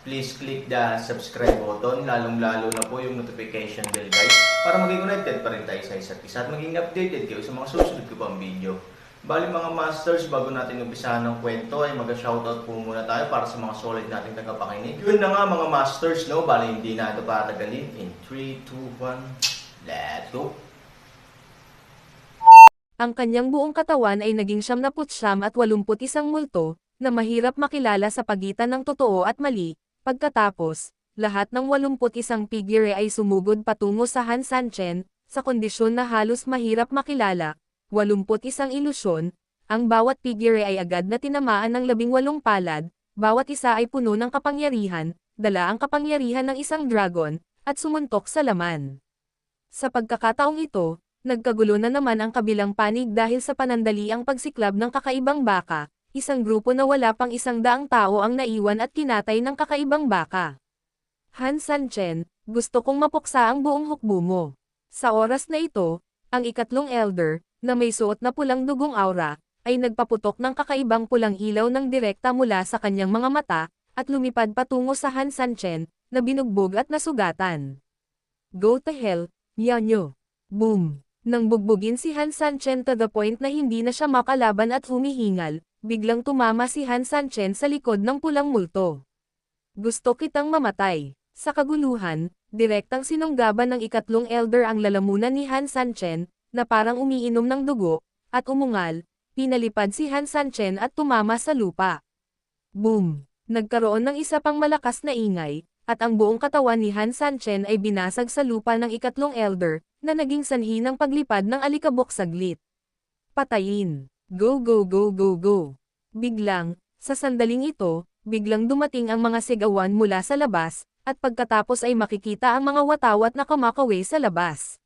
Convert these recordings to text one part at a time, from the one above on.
please click the subscribe button, lalong-lalo na po yung notification bell guys, para maging connected pa rin tayo sa isa't isa at maging updated kayo sa mga susunod ko pang video. Bali mga masters, bago natin umpisahan ng kwento ay mag-shoutout po muna tayo para sa mga solid nating tagapakinig. Yun na nga mga masters, no? Bali hindi na ito patagalin. In 3, 2, 1, let's go! Ang kanyang buong katawan ay naging siyam na putsyam at walumput isang multo, na mahirap makilala sa pagitan ng totoo at mali. Pagkatapos, lahat ng walumput isang figure ay sumugod patungo sa Han Sanchen, sa kondisyon na halos mahirap makilala. Walumput isang ilusyon, ang bawat figure ay agad na tinamaan ng labing walong palad, bawat isa ay puno ng kapangyarihan, dala ang kapangyarihan ng isang dragon, at sumuntok sa laman. Sa pagkakataong ito, Nagkagulo na naman ang kabilang panig dahil sa panandaliang pagsiklab ng kakaibang baka, isang grupo na wala pang isang daang tao ang naiwan at kinatay ng kakaibang baka. Han Sanchen, gusto kong mapuksa ang buong hukbo mo. Sa oras na ito, ang ikatlong elder, na may suot na pulang dugong aura, ay nagpaputok ng kakaibang pulang ilaw ng direkta mula sa kanyang mga mata, at lumipad patungo sa Han Sanchen, na binugbog at nasugatan. Go to hell, Yanyo. Boom. Nang bugbugin si Han Sanchen to the point na hindi na siya makalaban at humihingal, biglang tumama si Han Sanchen sa likod ng pulang multo. Gusto kitang mamatay. Sa kaguluhan, direktang sinunggaban ng ikatlong elder ang lalamunan ni Han Sanchen, na parang umiinom ng dugo, at umungal, pinalipad si Han Sanchen at tumama sa lupa. Boom! Nagkaroon ng isa pang malakas na ingay, at ang buong katawan ni Han Sanchen ay binasag sa lupa ng ikatlong elder, na naging sanhi ng paglipad ng alikabok saglit. Patayin. Go go go go go. Biglang, sa sandaling ito, biglang dumating ang mga sigawan mula sa labas, at pagkatapos ay makikita ang mga watawat na kumakawi sa labas.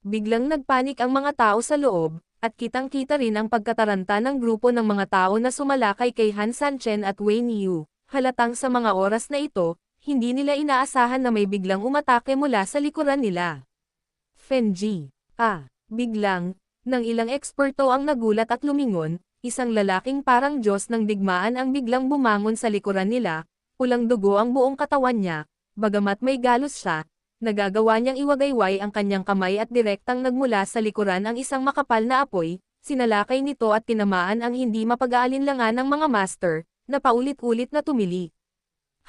Biglang nagpanik ang mga tao sa loob, at kitang-kita rin ang pagkataranta ng grupo ng mga tao na sumalakay kay Han Sanchen at Wayne Yu. Halatang sa mga oras na ito, hindi nila inaasahan na may biglang umatake mula sa likuran nila. Fenji. Ah, biglang, nang ilang eksperto ang nagulat at lumingon, isang lalaking parang Diyos ng digmaan ang biglang bumangon sa likuran nila, pulang dugo ang buong katawan niya, bagamat may galos siya, nagagawa niyang iwagayway ang kanyang kamay at direktang nagmula sa likuran ang isang makapal na apoy, sinalakay nito at tinamaan ang hindi mapag-aalinlangan ng mga master, na paulit-ulit na tumili.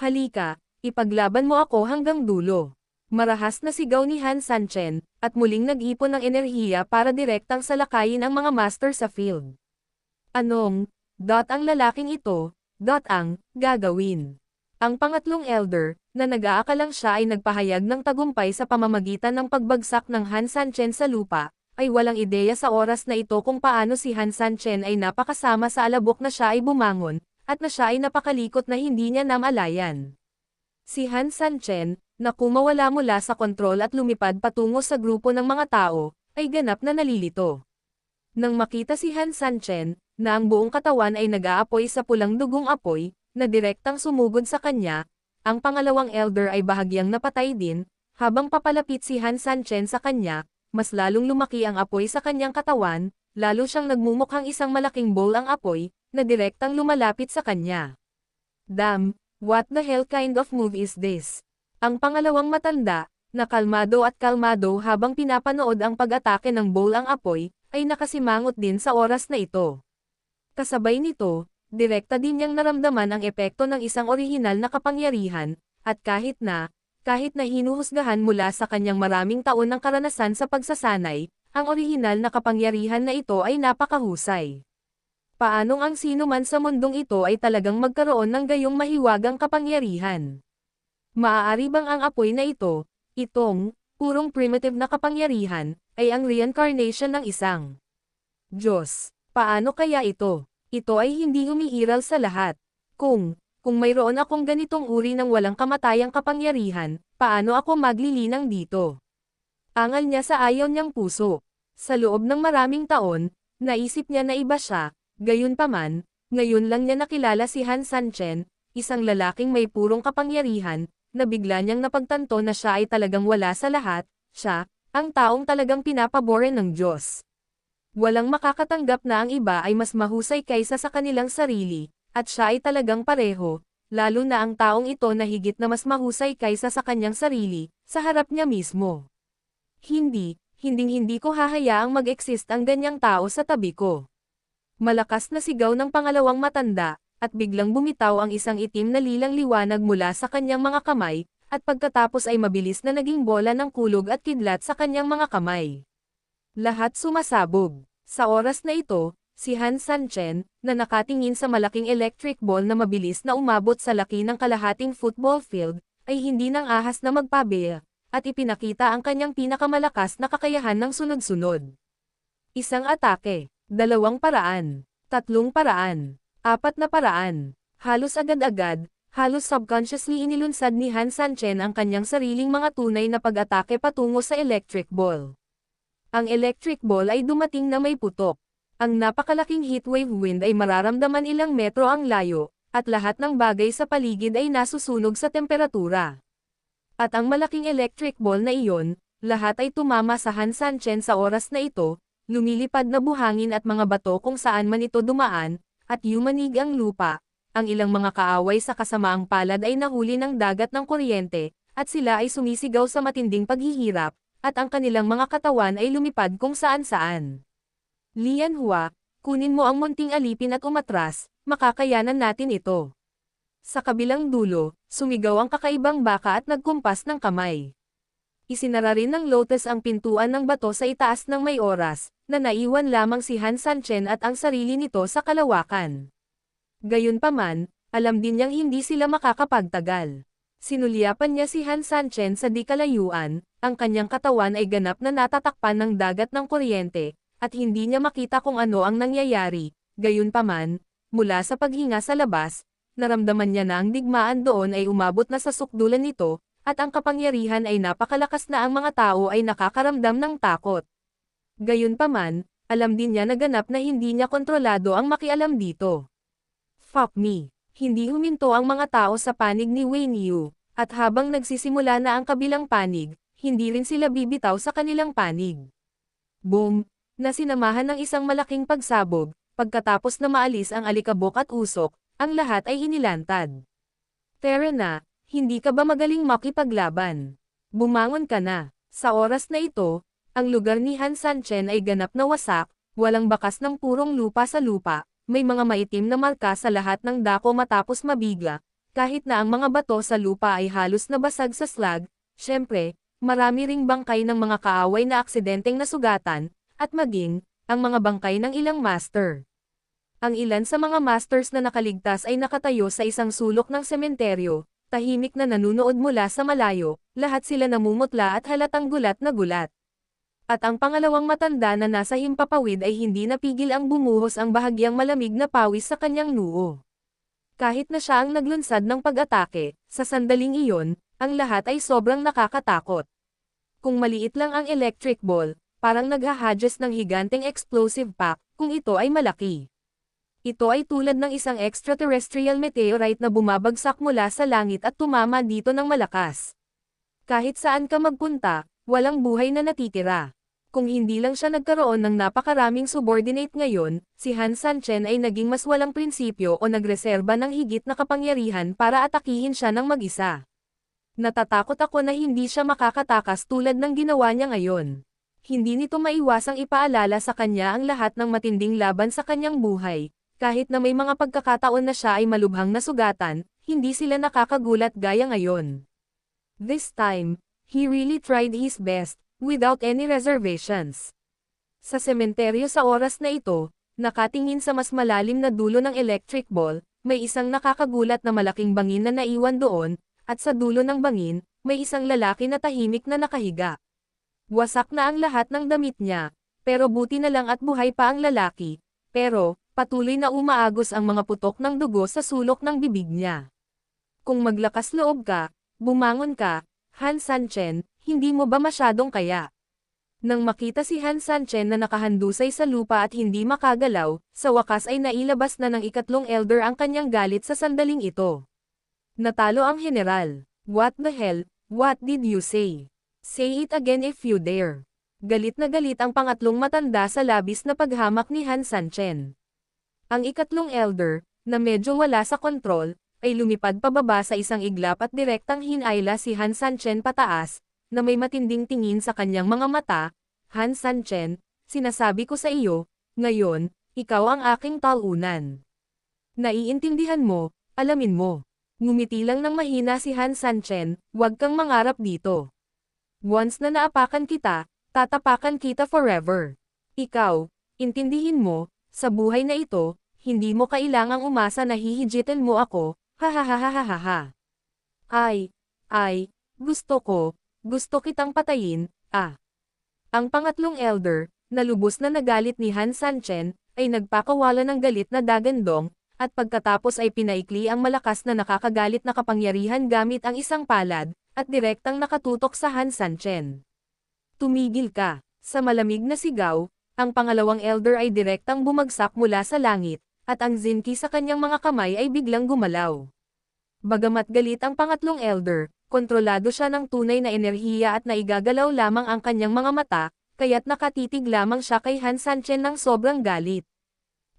Halika, ipaglaban mo ako hanggang dulo. Marahas na sigaw ni Han Sanchen, at muling nag-ipon ng enerhiya para direktang salakayin ang mga master sa field. Anong, dot ang lalaking ito, dot ang, gagawin. Ang pangatlong elder, na nag-aakalang siya ay nagpahayag ng tagumpay sa pamamagitan ng pagbagsak ng Han Sanchen sa lupa, ay walang ideya sa oras na ito kung paano si Han Sanchen ay napakasama sa alabok na siya ay bumangon, at na siya ay napakalikot na hindi niya namalayan. Si Han Sanchen, na kumawala mula sa kontrol at lumipad patungo sa grupo ng mga tao, ay ganap na nalilito. Nang makita si Han Sanchen, na ang buong katawan ay nag-aapoy sa pulang dugong apoy, na direktang sumugod sa kanya, ang pangalawang elder ay bahagyang napatay din, habang papalapit si Han Sanchen sa kanya, mas lalong lumaki ang apoy sa kanyang katawan, lalo siyang nagmumukhang isang malaking bowl ang apoy, na direktang lumalapit sa kanya. Damn, what the hell kind of move is this? Ang pangalawang matanda, na kalmado at kalmado habang pinapanood ang pag-atake ng bowl ang apoy, ay nakasimangot din sa oras na ito. Kasabay nito, direkta din niyang naramdaman ang epekto ng isang orihinal na kapangyarihan, at kahit na, kahit na hinuhusgahan mula sa kanyang maraming taon ng karanasan sa pagsasanay, ang orihinal na kapangyarihan na ito ay napakahusay. Paanong ang sino man sa mundong ito ay talagang magkaroon ng gayong mahiwagang kapangyarihan? Maaari bang ang apoy na ito, itong, purong primitive na kapangyarihan, ay ang reincarnation ng isang Diyos? Paano kaya ito? Ito ay hindi umiiral sa lahat. Kung, Kung mayroon akong ganitong uri ng walang kamatayang kapangyarihan, paano ako maglilinang dito? Angal niya sa ayaw niyang puso. Sa loob ng maraming taon, naisip niya na iba siya, gayunpaman, ngayon lang niya nakilala si Han Sanchen, isang lalaking may purong kapangyarihan, na bigla niyang napagtanto na siya ay talagang wala sa lahat, siya, ang taong talagang pinapabore ng Diyos. Walang makakatanggap na ang iba ay mas mahusay kaysa sa kanilang sarili, at siya ay talagang pareho, lalo na ang taong ito na higit na mas mahusay kaysa sa kanyang sarili, sa harap niya mismo. Hindi, hinding-hindi ko hahayaang mag-exist ang ganyang tao sa tabi ko. Malakas na sigaw ng pangalawang matanda, at biglang bumitaw ang isang itim na lilang liwanag mula sa kanyang mga kamay, at pagkatapos ay mabilis na naging bola ng kulog at kidlat sa kanyang mga kamay. Lahat sumasabog. Sa oras na ito, si Han Sanchen, na nakatingin sa malaking electric ball na mabilis na umabot sa laki ng kalahating football field, ay hindi nang ahas na magpabeya, at ipinakita ang kanyang pinakamalakas na kakayahan ng sunod-sunod. Isang atake, dalawang paraan, tatlong paraan, apat na paraan, halos agad-agad, halos subconsciously inilunsad ni Han Sanchen ang kanyang sariling mga tunay na pag-atake patungo sa electric ball. Ang electric ball ay dumating na may putok. Ang napakalaking heatwave wind ay mararamdaman ilang metro ang layo, at lahat ng bagay sa paligid ay nasusunog sa temperatura. At ang malaking electric ball na iyon, lahat ay tumama sa Han Sanchen sa oras na ito, lumilipad na buhangin at mga bato kung saan man ito dumaan, at yumanig ang lupa. Ang ilang mga kaaway sa kasamaang palad ay nahuli ng dagat ng kuryente, at sila ay sumisigaw sa matinding paghihirap, at ang kanilang mga katawan ay lumipad kung saan-saan. Lian Hua, kunin mo ang munting alipin at umatras, makakayanan natin ito. Sa kabilang dulo, sumigaw ang kakaibang baka at nagkumpas ng kamay. Isinara rin ng Lotus ang pintuan ng bato sa itaas ng may oras, na naiwan lamang si Han Sanchen at ang sarili nito sa kalawakan. Gayunpaman, alam din niyang hindi sila makakapagtagal. Sinulyapan niya si Han Sanchen sa di kalayuan, ang kanyang katawan ay ganap na natatakpan ng dagat ng kuryente, at hindi niya makita kung ano ang nangyayari, gayunpaman, mula sa paghinga sa labas, naramdaman niya na ang digmaan doon ay umabot na sa sukdulan nito, at ang kapangyarihan ay napakalakas na ang mga tao ay nakakaramdam ng takot. Gayunpaman, alam din niya na ganap na hindi niya kontrolado ang makialam dito. Fuck me. Hindi huminto ang mga tao sa panig ni Wayne Yu, at habang nagsisimula na ang kabilang panig, hindi rin sila bibitaw sa kanilang panig. Boom! Na sinamahan ng isang malaking pagsabog, pagkatapos na maalis ang alikabok at usok, ang lahat ay hinilantad. Tara na, hindi ka ba magaling makipaglaban? Bumangon ka na. Sa oras na ito, ang lugar ni Han Sanchen ay ganap na wasak, walang bakas ng purong lupa sa lupa, may mga maitim na marka sa lahat ng dako matapos mabigla, kahit na ang mga bato sa lupa ay halos nabasag sa slag, syempre, marami ring bangkay ng mga kaaway na aksidenteng nasugatan, at maging, ang mga bangkay ng ilang master. Ang ilan sa mga masters na nakaligtas ay nakatayo sa isang sulok ng sementeryo, tahimik na nanunood mula sa malayo, lahat sila namumutla at halatang gulat na gulat. At ang pangalawang matanda na nasa himpapawid ay hindi napigil ang bumuhos ang bahagyang malamig na pawis sa kanyang noo. Kahit na siya ang naglunsad ng pag-atake, sa sandaling iyon, ang lahat ay sobrang nakakatakot. Kung maliit lang ang electric ball, parang naghahadges ng higanteng explosive pack, kung ito ay malaki. Ito ay tulad ng isang extraterrestrial meteorite na bumabagsak mula sa langit at tumama dito ng malakas. Kahit saan ka magpunta, walang buhay na natitira. Kung hindi lang siya nagkaroon ng napakaraming subordinate ngayon, si Han Sanchen ay naging mas walang prinsipyo o nagreserba ng higit na kapangyarihan para atakihin siya ng mag-isa. Natatakot ako na hindi siya makakatakas tulad ng ginawa niya ngayon. Hindi nito maiwasang ipaalala sa kanya ang lahat ng matinding laban sa kanyang buhay. Kahit na may mga pagkakataon na siya ay malubhang nasugatan, hindi sila nakakagulat gaya ngayon. This time, he really tried his best, without any reservations. Sa sementeryo sa oras na ito, nakatingin sa mas malalim na dulo ng electric ball, may isang nakakagulat na malaking bangin na naiwan doon, at sa dulo ng bangin, may isang lalaki na tahimik na nakahiga. Wasak na ang lahat ng damit niya, pero buti na lang at buhay pa ang lalaki, pero, patuloy na umaagos ang mga putok ng dugo sa sulok ng bibig niya. Kung maglakas loob ka, bumangon ka, Han Sanchen, hindi mo ba masyadong kaya? Nang makita si Han Sanchen na nakahandusay sa lupa at hindi makagalaw, sa wakas ay nailabas na ng ikatlong elder ang kanyang galit sa sandaling ito. Natalo ang general. What the hell, what did you say? Say it again if you dare. Galit na galit ang pangatlong matanda sa labis na paghamak ni Han Sanchen. Ang ikatlong elder, na medyo wala sa kontrol, ay lumipad pababa sa isang iglap at direktang hinayla si Han Sanchen pataas, na may matinding tingin sa kanyang mga mata, Han Sanchen, sinasabi ko sa iyo, ngayon, ikaw ang aking talunan. Naiintindihan mo, alamin mo. Ngumiti lang ng mahina si Han Sanchen, huwag kang mangarap dito. Once na naapakan kita, tatapakan kita forever. Ikaw, intindihin mo, sa buhay na ito, hindi mo kailangang umasa na hihijitin mo ako, ha ha ha ha ha ha ha. Ay, ay, gusto ko, gusto kitang patayin, ah. Ang pangatlong elder, na lubos na nagalit ni Han Sanchen, ay nagpakawala ng galit na dagandong, at pagkatapos ay pinaikli ang malakas na nakakagalit na kapangyarihan gamit ang isang palad, at direktang nakatutok sa Han Sanchen. Tumigil ka. Sa malamig na sigaw, ang pangalawang elder ay direktang bumagsak mula sa langit, at ang zinki sa kanyang mga kamay ay biglang gumalaw. Bagamat galit ang pangatlong elder, kontrolado siya ng tunay na enerhiya at naigagalaw lamang ang kanyang mga mata, kaya't nakatitig lamang siya kay Han Sanchen ng sobrang galit.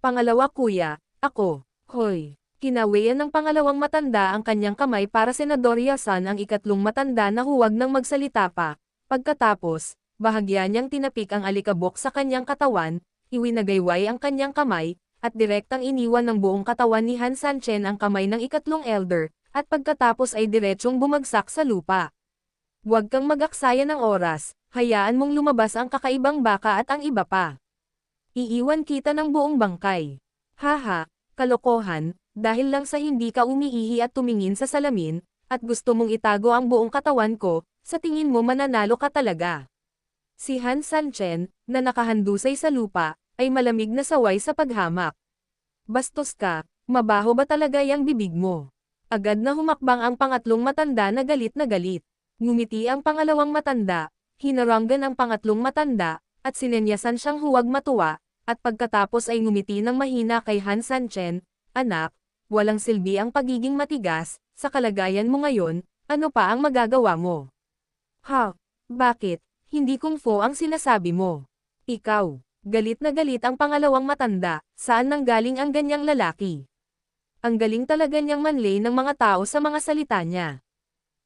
Pangalawa kuya, ako, hoy. Kinawayan ng pangalawang matanda ang kanyang kamay para senadoryasan ang ikatlong matanda na huwag nang magsalita pa. Pagkatapos, bahagya niyang tinapik ang alikabok sa kanyang katawan, iwinagayway ang kanyang kamay, at direktang iniwan ng buong katawan ni Han Sanchen ang kamay ng ikatlong elder, at pagkatapos ay diretsyong bumagsak sa lupa. Huwag kang mag-aksaya ng oras, hayaan mong lumabas ang kakaibang baka at ang iba pa. Iiwan kita ng buong bangkay. Haha, kalokohan, dahil lang sa hindi ka umiihi at tumingin sa salamin, at gusto mong itago ang buong katawan ko, sa tingin mo mananalo ka talaga. Si Han Sanchen, na nakahandusay sa lupa, ay malamig na saway sa paghamak. Bastos ka, mabaho ba talaga yung bibig mo? Agad na humakbang ang pangatlong matanda na galit na galit. Ngumiti ang pangalawang matanda, hinaranggan ang pangatlong matanda, at sinenyasan siyang huwag matuwa, at pagkatapos ay ngumiti ng mahina kay Han Sanchen, Anak, walang silbi ang pagiging matigas, sa kalagayan mo ngayon, ano pa ang magagawa mo? Ha? Bakit? Hindi kung fo ang sinasabi mo. Ikaw, galit na galit ang pangalawang matanda, saan nang galing ang ganyang lalaki? Ang galing talaga niyang manlay ng mga tao sa mga salita niya.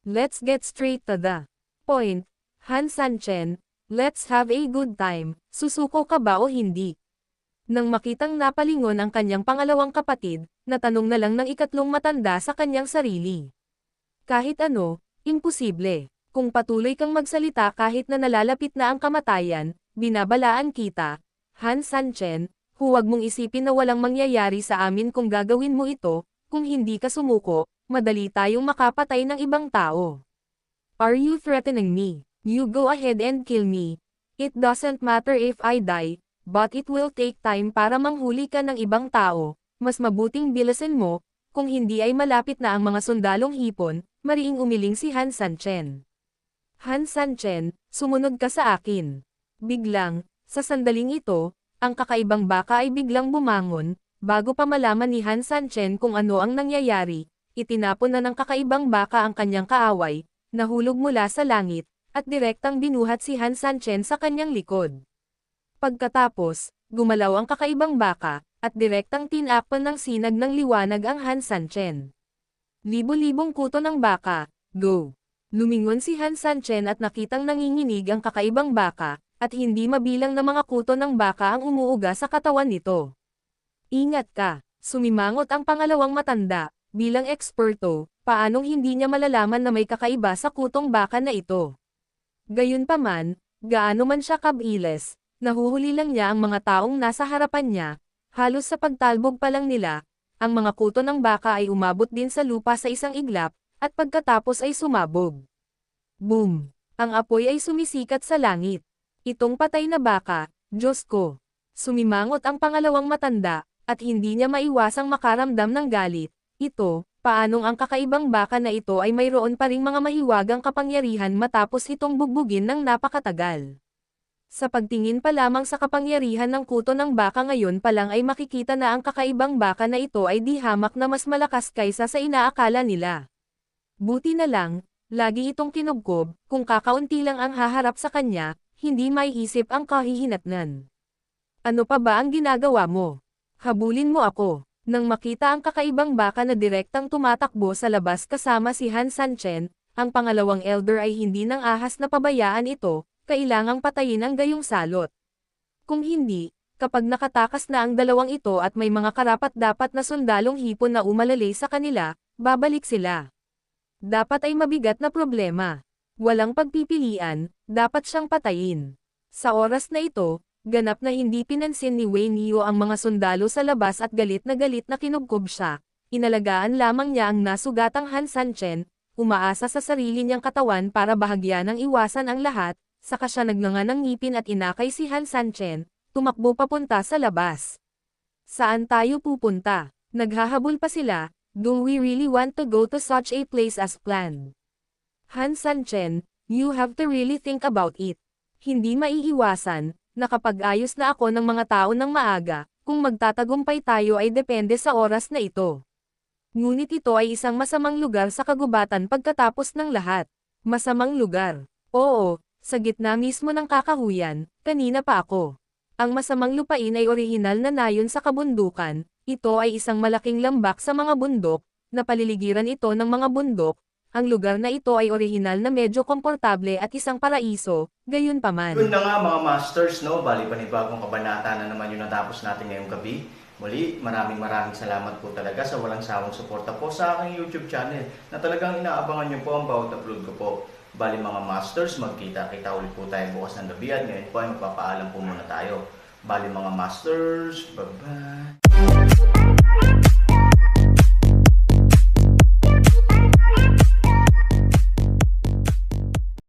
Let's get straight to the point. Han Sanchen, let's have a good time, susuko ka ba o hindi? Nang makitang napalingon ang kanyang pangalawang kapatid, natanong na lang ng ikatlong matanda sa kanyang sarili. Kahit ano, imposible. Kung patuloy kang magsalita kahit na nalalapit na ang kamatayan, binabalaan kita, Han Sanchen, huwag mong isipin na walang mangyayari sa amin kung gagawin mo ito, kung hindi ka sumuko, madali tayong makapatay ng ibang tao. Are you threatening me? You go ahead and kill me. It doesn't matter if I die, but it will take time para manghuli ka ng ibang tao, mas mabuting bilasin mo, kung hindi ay malapit na ang mga sundalong hipon, mariing umiling si Han Sanchen. Han Sanchen, sumunod ka sa akin. Biglang, sa sandaling ito, ang kakaibang baka ay biglang bumangon, bago pa malaman ni Han Sanchen kung ano ang nangyayari, itinapon na ng kakaibang baka ang kanyang kaaway, nahulog mula sa langit, at direktang binuhat si Han Sanchen sa kanyang likod. Pagkatapos, gumalaw ang kakaibang baka, at direktang tinakpan ng sinag ng liwanag ang Han Sanchen. Libo-libong kuto ng baka, go! Lumingon si Han Sanchen at nakitang nanginginig ang kakaibang baka, at hindi mabilang na mga kuto ng baka ang umuuga sa katawan nito. Ingat ka, sumimangot ang pangalawang matanda, bilang eksperto, paanong hindi niya malalaman na may kakaiba sa kutong baka na ito. Gayunpaman, gaano man siya kabiles, nahuhuli lang niya ang mga taong nasa harapan niya, halos sa pagtalbog pa lang nila, ang mga kuto ng baka ay umabot din sa lupa sa isang iglap, at pagkatapos ay sumabog. Boom! Ang apoy ay sumisikat sa langit. Itong patay na baka, Diyos ko. Sumimangot ang pangalawang matanda, at hindi niya maiwasang makaramdam ng galit. Ito, Paanong ang kakaibang baka na ito ay mayroon pa ring mga mahiwagang kapangyarihan matapos itong bugbugin ng napakatagal. Sa pagtingin pa lamang sa kapangyarihan ng kuto ng baka ngayon pa lang ay makikita na ang kakaibang baka na ito ay di hamak na mas malakas kaysa sa inaakala nila. Buti na lang, lagi itong kinubkob, kung kakaunti lang ang haharap sa kanya, hindi maiisip ang kahihinatnan. Ano pa ba ang ginagawa mo? Habulin mo ako. Nang makita ang kakaibang baka na direktang tumatakbo sa labas kasama si Han Sanchen, ang pangalawang elder ay hindi nang ahas na pabayaan ito, kailangang patayin ang gayong salot. Kung hindi, kapag nakatakas na ang dalawang ito at may mga karapat-dapat na sundalong hipon na umalalay sa kanila, babalik sila. Dapat ay mabigat na problema. Walang pagpipilian, dapat siyang patayin. Sa oras na ito, ganap na hindi pinansin ni Wei Nio ang mga sundalo sa labas at galit na galit na kinubkob siya. Inalagaan lamang niya ang nasugatang Han Sanchen, umaasa sa sarili niyang katawan para bahagyan ng iwasan ang lahat, saka siya nagnanga ng ngipin at inakay si Han Sanchen, tumakbo papunta sa labas. Saan tayo pupunta? Naghahabol pa sila, do we really want to go to such a place as planned? Han Sanchen, you have to really think about it. Hindi maiiwasan, nakapag-ayos na ako ng mga tao ng maaga, kung magtatagumpay tayo ay depende sa oras na ito. Ngunit ito ay isang masamang lugar sa kagubatan pagkatapos ng lahat. Masamang lugar. Oo, sa gitna mismo ng kakahuyan, kanina pa ako. Ang masamang lupain ay orihinal na nayon sa kabundukan, ito ay isang malaking lambak sa mga bundok, na paliligiran ito ng mga bundok, ang lugar na ito ay orihinal na medyo komportable at isang paraiso, gayon paman. Yun na nga mga masters, no? Bali panibagong kabanata na naman yung natapos natin ngayong gabi. Muli, maraming maraming salamat po talaga sa walang sawang suporta po sa aking YouTube channel na talagang inaabangan niyo po ang bawat upload ko po. Bali mga masters, magkita-kita ulit po tayo bukas ng gabi at ngayon po ay magpapaalam po muna tayo. Bali mga masters, bye-bye!